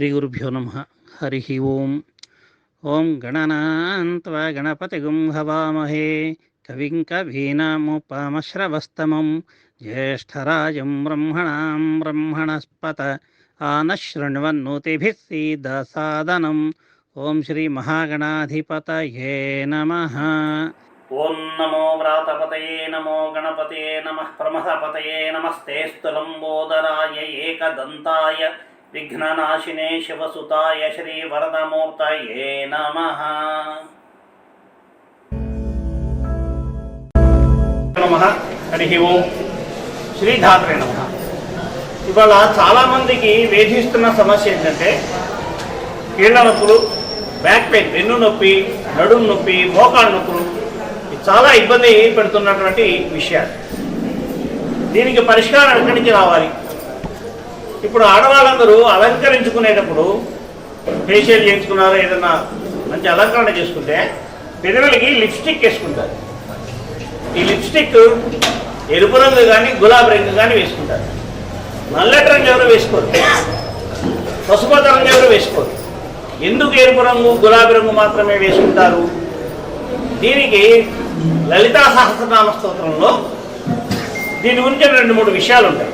శ్రీగురుభ్యో నమ. హరి ఓం. ఓం గణనాన్త్వా గణపతిగుం హవామహే. కవిం కవీనాముపమశ్రవస్తమం. జ్యేష్టరాజం బ్రహ్మణాం బ్రహ్మణస్పత. ఆనశృణ్వన్నోతిభిः సీదసాదనం. ఓం శ్రీ మహాగణాధిపతయే నమ. ఓం నమో వ్రాతపతయే నమో గణపతయే నమః. ప్రమథపతయే నమస్తేస్తు లంబోదరాయ ఏకదంతాయ విఘ్ననాశినే శివసుతాయ శ్రీ వరదమూర్తయే నమ హరి ఓం శ్రీధాత్రే నమ ఇవాళ చాలామందికి వేధిస్తున్న సమస్య ఏంటంటే కీళ్ళ నొప్పులు బ్యాక్ పెయిన్ వెన్ను నొప్పి నడుము నొప్పి మోకాళ్ళ నొప్పులు ఇది చాలా ఇబ్బంది పెడుతున్నటువంటి విషయాలు. దీనికి పరిష్కారం ఎక్కడి నుంచి రావాలి? ఇప్పుడు ఆడవాళ్ళందరూ అలంకరించుకునేటప్పుడు ఫేషియల్ చేయించుకున్నారు ఏదన్నా మంచి అలంకరణ చేసుకుంటే పెదవులకి లిప్స్టిక్ వేసుకుంటారు. ఈ లిప్స్టిక్ ఎరుపు రంగు కానీ గులాబీ రంగు కానీ వేసుకుంటారు. నల్లటి రంగు ఎవరు వేసుకోరు. పసుపత రంగు ఎవరు వేసుకోరు. ఎందుకు ఎరుపు రంగు గులాబీ రంగు మాత్రమే వేసుకుంటారు? దీనికి లలితా సహస్రనామ స్తోత్రంలో దీని గురించి రెండు మూడు విషయాలు ఉంటాయి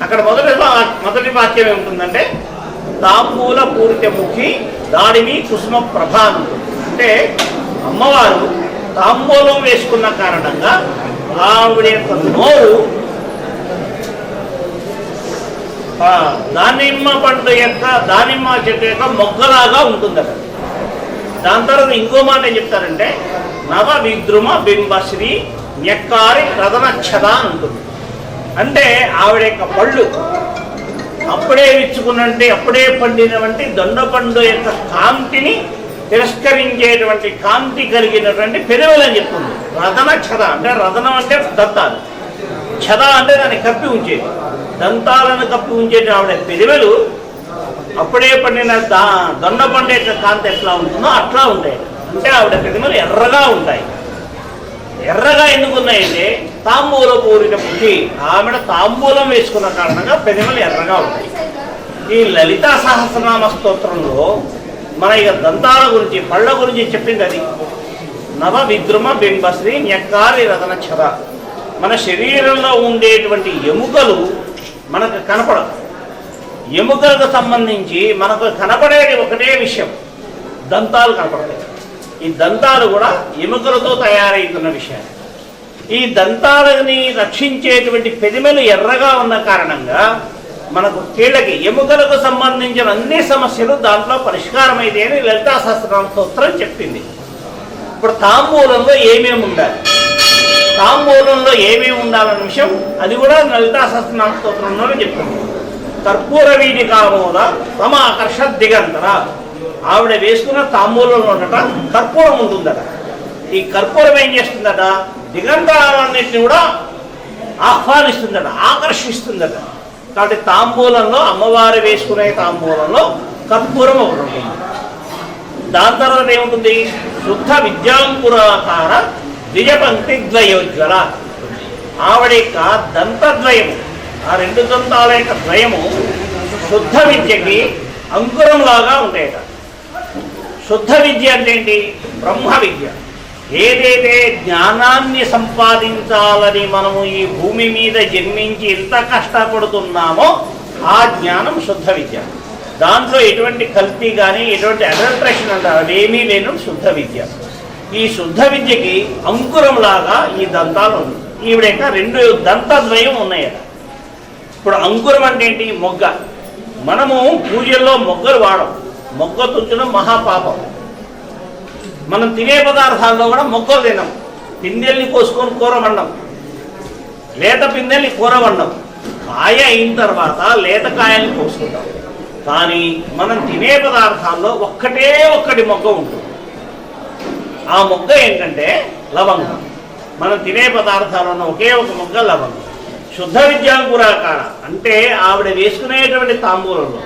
అక్కడ మొదటి మొదటి వాక్యం ఏముంటుందంటే తాంబూల పూరిత ముఖి దాడిని కుసుమ ప్రభ అంటే అమ్మవారు తాంబూలం వేసుకున్న కారణంగా ఆవిడ యొక్క నోరు ఆ, దానిమ్మ పండు యొక్క దానిమ్మ చెట్టు యొక్క మొగ్గలాగా ఉంటుందట. దాని తర్వాత ఇంకో మాట ఏం చెప్తారంటే నవ విద్రుమ బింబశ్రీ నెక్కారి రథనక్షద అని ఉంటుంది అంటే ఆవిడ యొక్క పళ్ళు. అప్పుడే విచ్చుకున్నంటే అప్పుడే పండినటువంటి దొండపండు యొక్క కాంతిని తిరస్కరించేటువంటి కాంతి కలిగినటువంటి పెరువులు అని చెప్తుంది. రథన క్షద అంటే రథనం అంటే దంతాలు. క్షద అంటే దాన్ని కప్పి ఉంచేది. దంతాలను కప్పి ఉంచేటి ఆవిడ పెరువులు అప్పుడే పండిన దా దొండపండు యొక్క కాంతి ఎట్లా ఉంటుందో అట్లా ఉంటాయి. అంటే ఆవిడ పెరువులు ఎర్రగా ఉంటాయి. ఎర్రగా ఎందుకు ఉన్నాయంటే తాంబూల పూరిన బుద్ధి ఆమెడ తాంబూలం వేసుకున్న కారణంగా పెదవులు ఎర్రగా ఉంటాయి. ఈ లలితా సహస్రనామ స్తోత్రంలో మన ఇక దంతాల గురించి పళ్ళ గురించి చెప్పింది అది. నవ విద్రుమ బింబశ్రీ న్యక్కారి రతన ఛద. మన శరీరంలో ఉండేటువంటి ఎముకలు మనకు కనపడదు ఎముకలకు సంబంధించి మనకు కనపడేది ఒకటే విషయం. దంతాలు కనపడతాయి. ఈ దంతాలు కూడా ఎముకలతో తయారవుతున్న విషయాలు. ఈ దంతాలని రక్షించేటువంటి పెదిమెలు ఎర్రగా ఉన్న కారణంగా మనకు కీళ్ళకి ఎముకలకు సంబంధించిన అన్ని సమస్యలు దాంట్లో పరిష్కారమైతే అని లలితా సహస్రనామ స్తోత్రం చెప్పింది. ఇప్పుడు తాంబూలంలో ఏమేమి ఉండాలి? తాంబూలంలో ఏమేమి ఉండాలన్న విషయం అది కూడా లలితా సహస్రనామ స్తోత్రంలోనే చెప్తుంది కర్పూర వీధి కామూల సమాకర్ష దిగంతర. ఆవిడ వేసుకున్న తాంబూలంలో ఉండట కర్పూరం ఉంటుందట. ఈ కర్పూరం ఏం చేస్తుందట? దిగంతరాలన్నింటినీ కూడా ఆహ్వానిస్తుందట ఆకర్షిస్తుందట. కాబట్టి తాంబూలంలో అమ్మవారు వేసుకునే తాంబూలంలో కర్పూరం ఒకటి ఉంటుంది. దాని తర్వాత ఏముంటుంది? శుద్ధ విద్యాంకురాకార ద్విజపంక్తి ద్వయోజ్వల ఆవిడ యొక్క దంతద్వయము ఆ రెండు దంతాల యొక్క ద్వయము శుద్ధ విద్యకి అంకురంలాగా ఉంటాయట. శుద్ధ విద్య అంటే ఏంటి? బ్రహ్మ విద్య ఏదైతే జ్ఞానాన్ని సంపాదించాలని మనము ఈ భూమి మీద జన్మించి ఎంత కష్టపడుతున్నామో ఆ జ్ఞానం శుద్ధ విద్య. దాంట్లో ఎటువంటి కల్తీ కానీ ఎటువంటి అడల్ట్రేషన్ అంటారు అవేమీ లేను శుద్ధ విద్య. ఈ శుద్ధ విద్యకి అంకురంలాగా ఈ దంతాలు ఉన్నాయి. ఈవిడ యొక్క రెండు దంతద్వయం ఉన్నాయట. ఇప్పుడు అంకురం అంటే ఏంటి? మొగ్గ. మనము పూజల్లో మొగ్గలు వాడం మొగ్గ తుంచడం మహాపాపం. మనం తినే పదార్థాల్లో కూడా మొక్కలు తినం పిందెల్ని కోసుకొని కూర వండం. లేత పిందెల్ని కూర వండం. కాయ అయిన తర్వాత లేత కాయల్ని కోసుకుంటాం కానీ మనం తినే పదార్థాల్లో ఒక్కటే ఒక్కటి మొగ్గ ఉంటుంది. ఆ మొగ్గ ఏంటంటే లవంగం. మనం తినే పదార్థాలను ఒకే ఒక మొగ్గ లవంగం. శుద్ధ విద్యాంకురాకార అంటే ఆవిడ వేసుకునేటువంటి తాంబూలంలో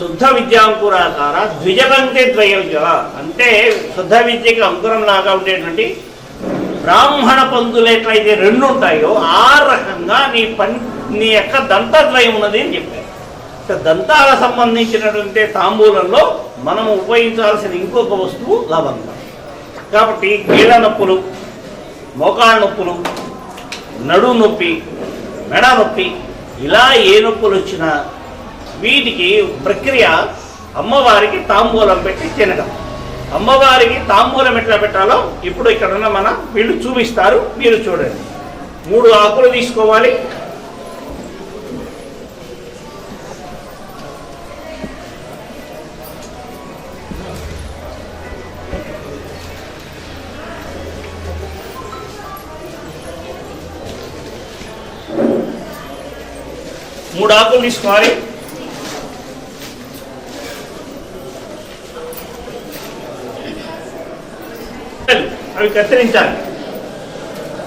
శుద్ధ విద్యాంకురాకార ద్విజకంతే ద్వయోజల అంటే శుద్ధ విద్యకి అంకురం లాగా ఉండేటువంటి బ్రాహ్మణ పందులు ఎట్లయితే రెండు ఉంటాయో ఆ రకంగా నీ పం నీ యొక్క దంతద్వయం ఉన్నది అని చెప్పారు. దంతాల సంబంధించినటువంటి తాంబూలంలో మనం ఉపయోగించాల్సిన ఇంకొక వస్తువు లవంగం. కాబట్టి కీళ్ళ నొప్పులు మోకాళ్ళ నొప్పులు నడు నొప్పి మెడ నొప్పి ఇలా ఏ నొప్పులు వచ్చినా వీటికి ప్రక్రియ అమ్మవారికి తాంబూలం పెట్టి తినడం. అమ్మవారికి తాంబూలం ఎట్లా పెట్టాలో ఇప్పుడు ఇక్కడ ఉన్న మన వీళ్ళు చూపిస్తారు మీరు చూడండి. మూడు ఆకులు తీసుకోవాలి. మూడు ఆకులు తీసుకోవాలి. అవి కత్తిరించాలి.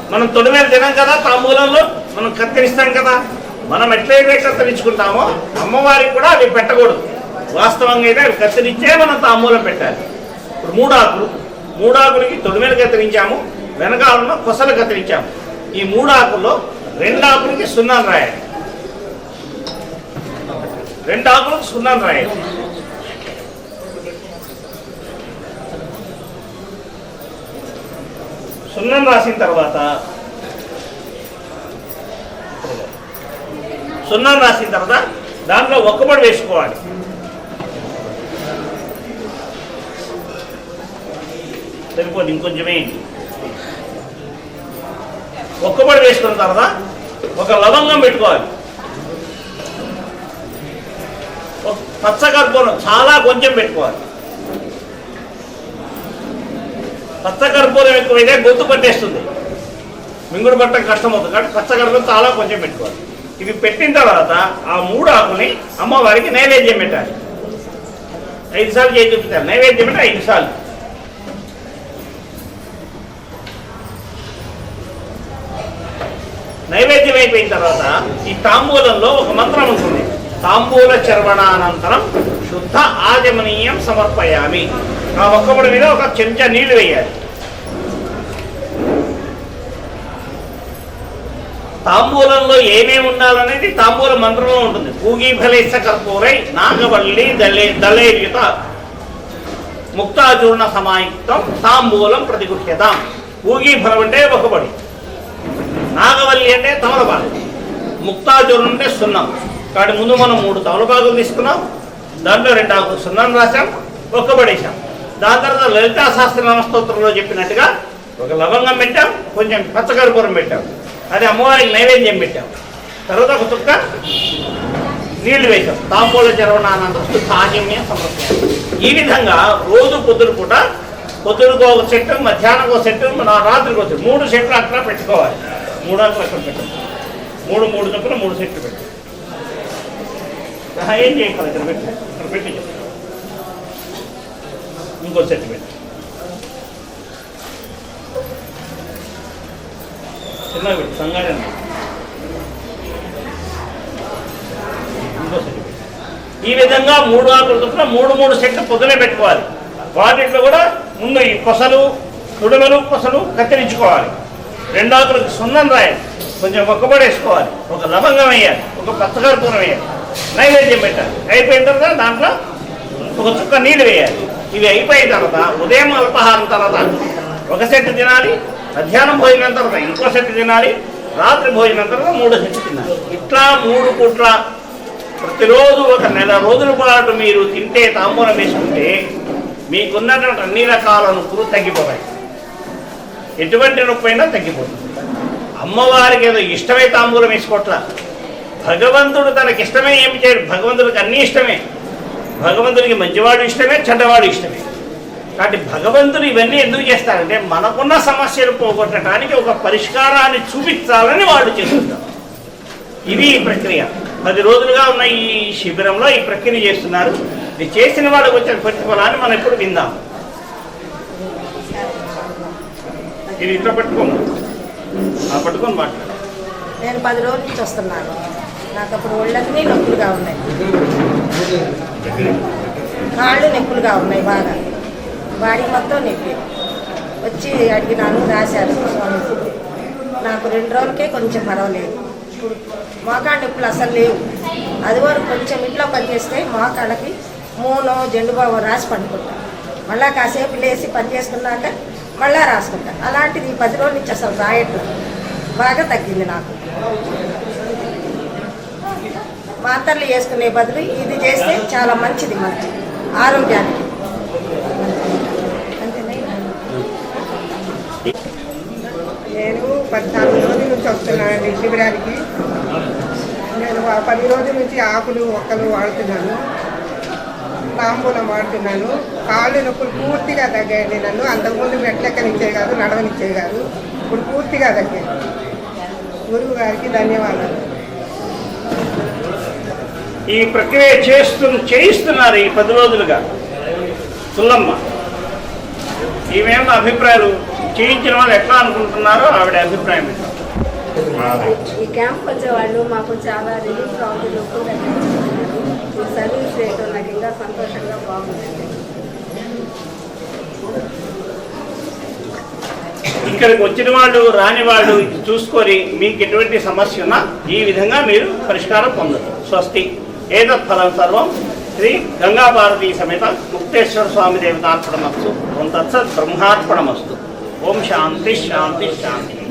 మనం తొడిమేర తినాం కదా తాంబూలంలో మనం కత్తిరిస్తాం కదా. మనం ఎట్లయితే కత్తిరించుకుంటామో అమ్మవారికి కూడా అవి పెట్టకూడదు. వాస్తవంగా అయితే అవి కత్తిరించే మనం తాంబూలం పెట్టాలి. ఇప్పుడు మూడాకులు. మూడాకులకి తొడిమేర కత్తిరించాము వెనకాలలో కొసలు కత్తిరించాము. ఈ మూడాకుల్లో రెండు ఆకులకి సున్నాను రాయాలి. రెండు ఆకులకు సున్నాను రాయాలి. సున్నం రాసిన తర్వాత సున్నం రాసిన తర్వాత దాంట్లో ఒక్కబడి వేసుకోవాలి. సరిపోదు ఇంకొంచెమే. ఒక్కబడి వేసుకున్న తర్వాత ఒక లవంగం పెట్టుకోవాలి. ఒక పచ్చకర్పూరం చాలా కొంచెం పెట్టుకోవాలి. పచ్చకర్పూరం ఎక్కువైతే గొంతు పట్టేస్తుంది. మింగుడు పట్టడం కష్టం అవుతుంది కాబట్టి పచ్చకర్పూరం చాలా కొంచెం పెట్టుకోవాలి. ఇవి పెట్టిన తర్వాత ఆ మూడు ఆకుని అమ్మవారికి నైవేద్యం పెట్టాలి. ఐదు సార్లు చేసి చూపించాలి నైవేద్యం అంటే ఐదు సార్లు. నైవేద్యం అయిపోయిన తర్వాత ఈ తాంబూలంలో ఒక మంత్రం ఉంటుంది. తాంబూల చర్వణానంతరం శుద్ధ ఆజమనీయం సమర్పయామి. ఆ ఒక్కబడి మీద ఒక చెంచా నీళ్ళు వేయాలి. తాంబూలంలో ఏమేమి ఉండాలనేది తాంబూల మంత్రంలో ఉంటుంది. పూగి ఫలేశ కర్పూరై నాగవల్లి దళే దళేర్యుత ముక్తాచూర్ణ సమాయుక్తం తాంబూలం ప్రతిగుహ్యతాం. పూగి ఫలం అంటే ఒకబడి నాగవల్లి అంటే తమలపాలు ముక్తాచూర్ణం అంటే సున్నం. కాబట్టి ముందు మనం మూడు తమలపాకులు తీసుకున్నాం. దాంట్లో రెండు ఆకులు సున్నం రాశాం. ఒక్కబడేశాం. దాని తర్వాత లలితా శాస్త్ర నమస్తోత్రంలో చెప్పినట్టుగా ఒక లవంగం పెట్టాం కొంచెం పచ్చకర్పూరం పెట్టాం. అది అమ్మవారికి నైవేద్యం పెట్టాం. తర్వాత ఒక చుక్క నీళ్ళు వేశాం. తాంబూల చరవణానందస్తు సాహిమ్య సమర్పణ. ఈ విధంగా రోజు పొద్దురు పూట పొద్దురుకు ఒక సెట్టు మధ్యాహ్నం ఒక సెట్టు రాత్రికి ఒక మూడు సెట్లు అక్కడ పెట్టుకోవాలి. మూడు అట్లా అక్కడ పెట్టాం. మూడు మూడు చొప్పున మూడు సెట్లు పెట్టాం. ఏం చేయాలి ఇక్కడ పెట్టి ఇక్కడ పెట్టి. ఇంకో సెట్ చిన్న బిడ్డ పెట్టు ఇంకో సెట్ ఈ విధంగా మూడు ఆకులు చొప్పున మూడు మూడు సెట్లు పొద్దునే పెట్టుకోవాలి. వాటిట్లో కూడా ముందు ఈ కొసలు తుడమలు కొసలు కత్తిరించుకోవాలి. రెండు ఆకులకు సున్నం రాయాలి. కొంచెం ఒక్కబడి వేసుకోవాలి. ఒక లవంగం వేయాలి. ఒక పచ్చకర్పూరం వేయాలి. నైవేద్యం పెట్టాలి. అయిపోయిన తర్వాత దాంట్లో ఒక చుక్క నీళ్ళు వేయాలి. ఇవి అయిపోయిన తర్వాత ఉదయం అల్పాహారం తర్వాత ఒక సెట్ తినాలి మధ్యాహ్నం భోజనం తర్వాత ఇంకో సెట్ తినాలి రాత్రి భోజనం తర్వాత మూడో సెట్ తినాలి. ఇట్లా మూడు పూట్ల ప్రతిరోజు ఒక నెల రోజుల పాటు మీరు తింటే తాంబూలం వేసుకుంటే మీకున్నటువంటి అన్ని రకాల నొప్పులు తగ్గిపోతాయి. ఎటువంటి నొప్పి అయినా తగ్గిపోతుంది. అమ్మవారికి ఏదో ఇష్టమై తాంబూలం వేసుకోవట్లా. భగవంతుడు తనకి ఇష్టమే ఏమి చేయడు. భగవంతుడికి అన్నీ ఇష్టమే. భగవంతుడికి మంచివాడు ఇష్టమే చెడ్డవాడు ఇష్టమే. కాబట్టి భగవంతుడు ఇవన్నీ ఎందుకు చేస్తారంటే మనకున్న సమస్యలు పోగొట్టడానికి ఒక పరిష్కారాన్ని చూపించాలని వాళ్ళు చేస్తుంటారు ఇది ఈ ప్రక్రియ. పది రోజులుగా ఉన్న ఈ శిబిరంలో ఈ ప్రక్రియ చేస్తున్నారు. ఇది చేసిన వాళ్ళకు వచ్చిన ప్రతిఫలాన్ని మనం ఎప్పుడు విందాం. ఇది ఇట్లా పట్టుకోము? ఆ పట్టుకొని మాట్లాడు. నేను పది రోజుల నుంచి వస్తున్నాను. నాకు అప్పుడు ఒళ్ళన్నీ నొప్పులుగా ఉన్నాయి. కాళ్ళు నొప్పులుగా ఉన్నాయి బాగా. బాడీ మొత్తం నొప్పి. వచ్చి అడిగినాను రాశారు స్వామి. నాకు రెండు రోజులకే కొంచెం పర్వాలేదు. ఇప్పుడు మోకాళ్ళ నొప్పులు అసలు లేవు. అది వరకు కొంచెం ఇంట్లో పనిచేస్తే మోకాళ్ళకి మూనో జెండుబాబు రాసి పండుకుంటా. మళ్ళా కాసేపు లేచి పని చేసుకున్నాక మళ్ళా రాసుకుంటా. అలాంటిది ఈ పది రోజుల నుంచి అసలు రాయట్లేదు బాగా తగ్గింది నాకు. మాత్రలు వేసుకునే బదులు ఇది చేస్తే చాలా మంచిది మనకి ఆరోగ్యానికి. నేను పద్నాలుగు రోజుల నుంచి వస్తున్నానండి శిబిరానికి. నేను పది రోజుల నుంచి ఆకులు ఒక్కలు వాడుతున్నాను. తాంబూలం వాడుతున్నాను. కాళ్ళు నొప్పులు పూర్తిగా తగ్గాయండి నన్ను. అంతకుముందు మెట్లెక్కనిచ్చే కాదు నడవనిచ్చే కాదు. ఇప్పుడు పూర్తిగా తగ్గాయి. గురువు గారికి ధన్యవాదాలు. ఈ ప్రక్రియ చేస్తు చేయిస్తున్నారు ఈ పది రోజులుగా. సుల్లమ్మ. ఈమెన్న అభిప్రాయాలు చేయించిన వాళ్ళు ఎట్లా అనుకుంటున్నారో ఆవిడ అభిప్రాయం. ఈ క్యాంప్ వచ్చేవాళ్ళు మాకు చాలా నొప్పులు తగ్గించుకుంటున్నారు ఈ సర్వీస్ రేటు నాకు ఇంకా సంతోషంగా బాగుందండి. ఇక్కడికి వచ్చిన వాళ్ళు రాని వాళ్ళు ఇది చూసుకొని మీకు ఎటువంటి సమస్య ఉన్నా ఈ విధంగా మీరు పరిష్కారం పొందరు స్వస్తి. ఏతత్ ఫలం సర్వం? శ్రీ గంగాభారతీ సమేత ముక్తేశ్వర స్వామి దేవతార్పణమస్తు. ఓం తత్సత్ బ్రహ్మార్పణమస్తు. ఓం శాంతి శాంతి శాంతి.